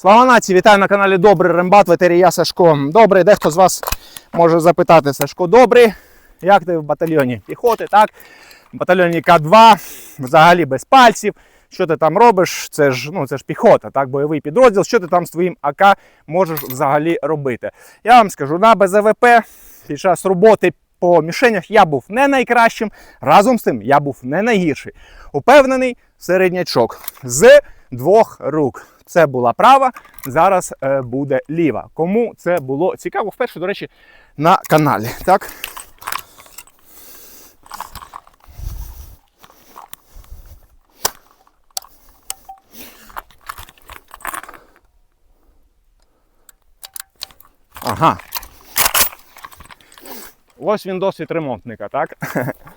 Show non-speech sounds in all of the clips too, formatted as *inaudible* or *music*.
Слава нації, вітаю на каналі Добрий Рембат, ветері я Сашко. Добрий, дехто з вас може запитати, Сашко, добрий, як ти в батальйоні піхоти, так? В батальйоні К2, взагалі без пальців. Що ти там робиш? Це ж, ну, це ж піхота, так, бойовий підрозділ. Що ти там з твоїм АК можеш взагалі робити? Я вам скажу, на БЗВП під час роботи по мішенях я був не найкращим. Разом з тим я був не найгірший. Упевнений середнячок з двох рук. Це була права, зараз е, буде ліва. Кому це було цікаво, вперше, до речі, на каналі. Так? Ага. Ось він досвід ремонтника, так? *laughs*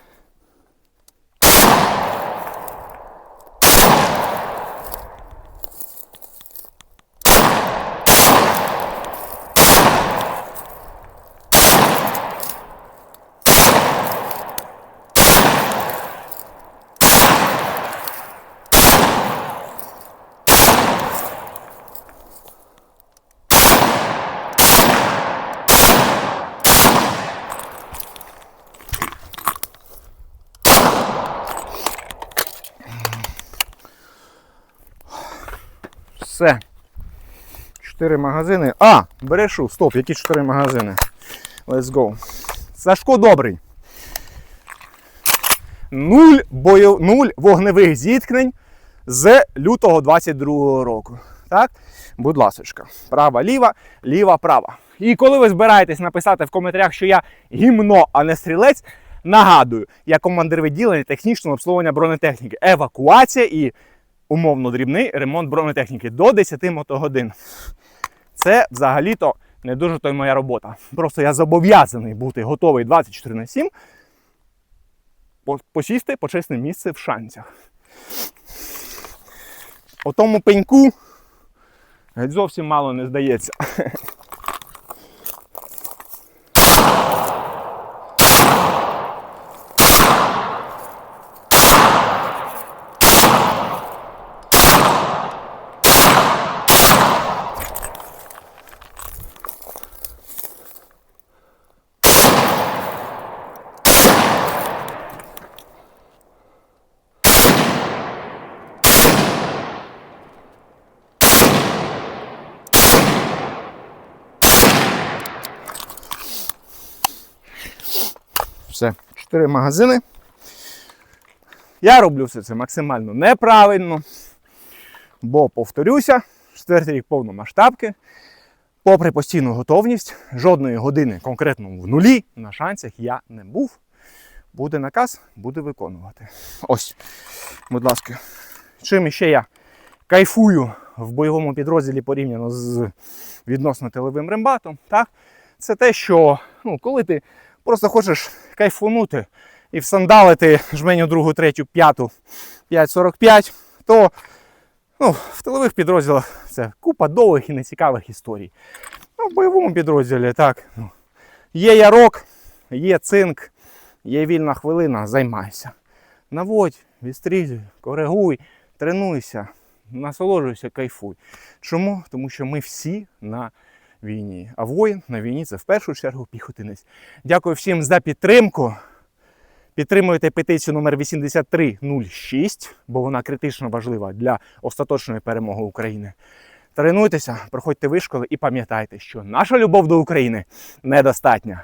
Все. Чотири магазини. А, берешу, стоп, які чотири магазини. Let's go. Сашко добрий. Нуль, бою... Нуль вогневих зіткнень з лютого 22 року. Так? Будь ласочка. Права, ліва, ліва, права. І коли ви збираєтесь написати в коментарях, що я гімно, а не стрілець, нагадую, я командир відділення технічного обслуговування бронетехніки, евакуація і умовно дрібний ремонт бронетехніки до 10 мотогодин. Це взагалі-то не дуже то й моя робота. Просто я зобов'язаний бути готовий 24 на 7 по- посісти почесне місце в шанцях. О тому пеньку геть зовсім мало не здається. Чотири магазини. Я роблю все це максимально неправильно. Бо, повторюся, четвертий рік повномасштабки. Попри постійну готовність, жодної години конкретно в нулі на шансах я не був. Буде наказ, буде виконувати. Ось, будь ласка. Чим ще я кайфую в бойовому підрозділі порівняно з відносно тиловим рембатом, так? це те, що ну, коли ти просто хочеш кайфунути і всандалити жменю другу, третю, п'яту, 5.45, то ну, в тилових підрозділах це купа довгих і нецікавих історій. Ну, в бойовому підрозділі так. Ну, є ярок, є цинк, є вільна хвилина, займайся. Наводь, відстрілюй, коригуй, тренуйся, насолоджуйся, кайфуй. Чому? Тому що ми всі на війні. А воїн на війні це в першу чергу піхотинець. Дякую всім за підтримку. Підтримуйте петицію номер 8306, бо вона критично важлива для остаточної перемоги України. Тренуйтеся, проходьте вишколи і пам'ятайте, що наша любов до України недостатня.